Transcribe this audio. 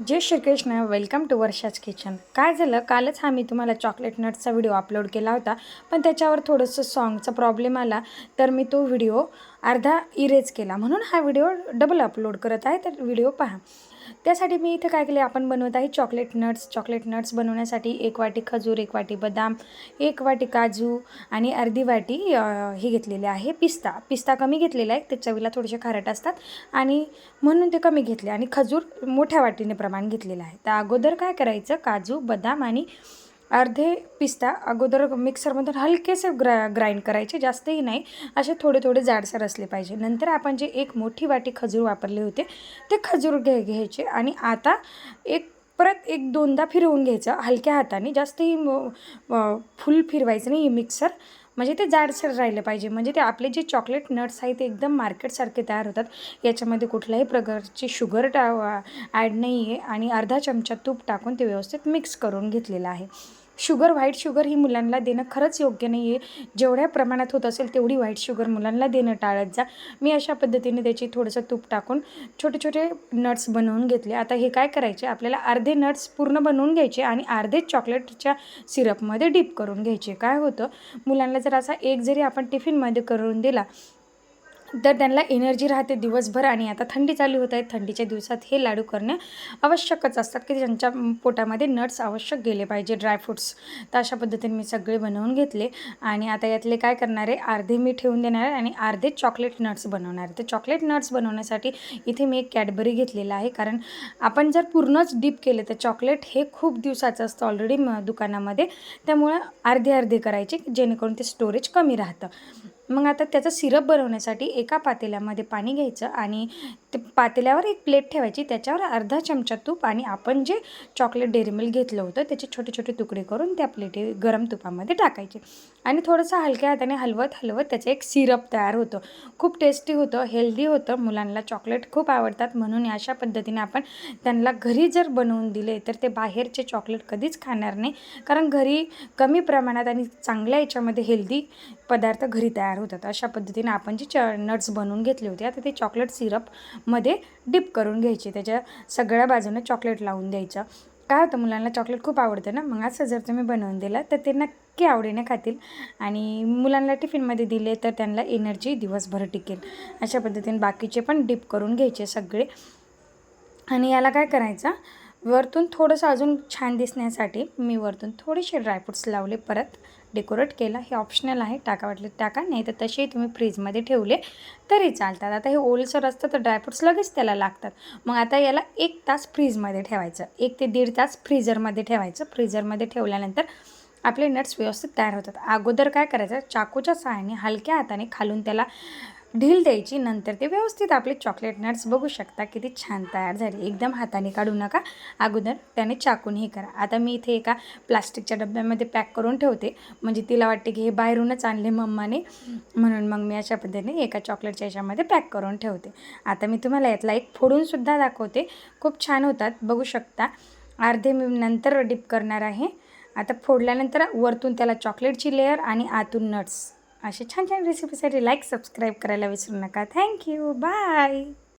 Jai Shrikrishna welcome to वर्षाच kitchen काय झालं? कालच हा मी तुम्हाला चॉकलेट नट्सचा व्हिडिओ अपलोड केला होता पण त्याच्यावर थोडंसं सॉन्गचा प्रॉब्लेम आला तर मी तो व्हिडिओ अर्धा इरेज केला. म्हणून हा व्हिडिओ डबल अपलोड करत आहे तर व्हिडिओ पहा. त्यासाठी मी इथे काय केले आपण बनवत आहे चॉकलेट नट्स चॉकलेट नट्स बनवण्यासाठी एक वाटी खजूर एक वाटी बदाम एक वाटी काजू आणि अर्धी वाटी हे घेतलेले आहे पिस्ता. पिस्ता कमी घेतलेला आहे ते चवीला थोडेसे खारट असतात आणि म्हणून ते कमी घेतले. आणि खजूर मोठ्या वाटीने प्रमाण घेतलेलं आहे. तर अगोदर काय करायचं काजू बदाम आणि अर्धे पिस्ता अगोदर मिक्सरमधून हलकेसे ग्रा ग्राइंड करायचे जास्तही नाही. असे थोडे थोडे जाडसर असले पाहिजे. नंतर आपण जे एक मोठी वाटी खजूर वापरले होते ते खजूर घे घ्यायचे आणि आता एक परत एक दोनदा फिरवून घ्यायचं हलक्या हाताने. जास्तही म- फुल फिरवायचं नाही मिक्सर. म्हणजे ते जाडसर राहिलं पाहिजे. म्हणजे ते आपले जे चॉकलेट नट्स आहेत ते एकदम मार्केटसारखे तयार होतात. याच्यामध्ये कुठल्याही प्रकारची शुगर टा ॲड नाही आहे आणि अर्धा चमचा तूप टाकून ते व्यवस्थित मिक्स करून घेतलेलं आहे. शुगर व्हाईट शुगर ही मुलांना देणं खरंच योग्य नाही आहे जेवढ्या प्रमाणात होत असेल तेवढी व्हाईट शुगर मुलांना देणं टाळत जा. मी अशा पद्धतीने त्याची थोडंसं तूप टाकून छोटे छोटे नट्स बनवून घेतले. आता हे काय करायचे? आपल्याला अर्धे नट्स पूर्ण बनवून घ्यायचे आणि अर्धे चॉकलेटच्या सिरपमध्ये डीप करून घ्यायचे. काय होतं? मुलांना जर असा एक जरी आपण टिफिनमध्ये करून दिला तर त्यांना एनर्जी राहते दिवसभर आणि आता थंडी चालू होत आहे. थंडीच्या दिवसात हे लाडू करणे आवश्यकच असतात की त्यांच्या पोटामध्ये नट्स आवश्यक गेले पाहिजे ड्रायफ्रूट्स तर अशा पद्धतीने मी सगळे बनवून घेतले आणि आता यातले काय करणार आहे अर्धे मी ठेवून देणार आहे आणि अर्धे चॉकलेट नट्स बनवणार आहे. तर चॉकलेट नट्स बनवण्यासाठी इथे मी एक कॅडबरी घेतलेला आहे. कारण आपण जर पूर्णच डीप केले तर चॉकलेट हे खूप दिवसाचं असतं ऑलरेडी म दुकानामध्ये. त्यामुळं अर्धे अर्धे करायचे जेणेकरून ते स्टोरेज कमी राहतं. मग आता त्याचं सिरप बनवण्यासाठी एका पातेल्यामध्ये पाणी घ्यायचं आणि ते पातेल्यावर एक प्लेट ठेवायची त्याच्यावर अर्धा चमचा तूप आणि आपण जे चॉकलेट डेअरी मिल्क घेतलं होतं त्याचे छोटे छोटे तुकडे करून त्या प्लेटी गरम तुपामध्ये टाकायचे. आणि थोडंसं हलक्या हाताने हलवत हलवत त्याचं एक सिरप तयार होतं. खूप टेस्टी होतं हेल्दी होतं. मुलांना चॉकलेट खूप आवडतात. म्हणून अशा पद्धतीने आपण त्यांना घरी जर बनवून दिले तर ते बाहेरचे चॉकलेट कधीच खाणार नाही. कारण घरी कमी प्रमाणात आणि चांगल्या याच्यामध्ये हेल्दी पदार्थ घरी तयार होतात. अशा पद्धतीने आपण जे च नट्स बनवून घेतले होते आता ते चॉकलेट सिरप मध्ये डिप करून घ्यायचे. त्याच्या सगळ्या बाजूने चॉकलेट लावून द्यायचं. काय होतं मुलांना चॉकलेट खूप आवडतं ना? मग असं जर तुम्ही बनवून दिलं तर ते नक्की आवडीने खातील. आणि मुलांना टिफिनमध्ये दिले तर त्यांना एनर्जी दिवसभर टिकेल. अशा पद्धतीने बाकीचे पण डिप करून घ्यायचे सगळे. आणि याला काय करायचं वरतून थोडंसं अजून छान दिसण्यासाठी मी वरतून थोडेसे ड्रायफ्रूट्स लावले परत. डेकोरेट केला हे ऑप्शनल आहे टाका वाटले टाका नाही तर तसेही तुम्ही फ्रीजमध्ये ठेवले तरी चालतात. आता हे ओलसर असतं तर ड्रायफ्रूट्स लगेच त्याला लागतात. मग आता याला एक तास फ्रीजमध्ये ठेवायचं. एक ते दीड तास फ्रीझरमध्ये ठेवायचं. फ्रीझरमध्ये ठेवल्यानंतर आपले नट्स व्यवस्थित तयार होतात. अगोदर काय करायचं? चाकूच्या सहाय्याने हलक्या हाताने खालून त्याला ढील द्यायची नंतर ते व्यवस्थित आपले चॉकलेट नट्स बघू शकता किती छान तयार झाले. एकदम हाताने काढू नका. अगोदर त्याने चाकून हे करा. आता मी इथे एका प्लास्टिकच्या डब्यामध्ये पॅक करून ठेवते. म्हणजे तिला वाटते की हे बाहेरूनच आणले मम्माने. म्हणून मग मी अशा पद्धतीने एका चॉकलेटच्या याच्यामध्ये पॅक करून ठेवते. आता मी तुम्हाला यातला एक फोडूनसुद्धा दाखवते. खूप छान होतात. बघू शकता. अर्धे मी नंतर डिप करणार आहे. आता फोडल्यानंतर वरतून त्याला चॉकलेटची लेअर आणि आतून नट्स असे छान छान रेसिपीसाठी लाईक सबस्क्राईब करायला विसरू नका. Thank you bye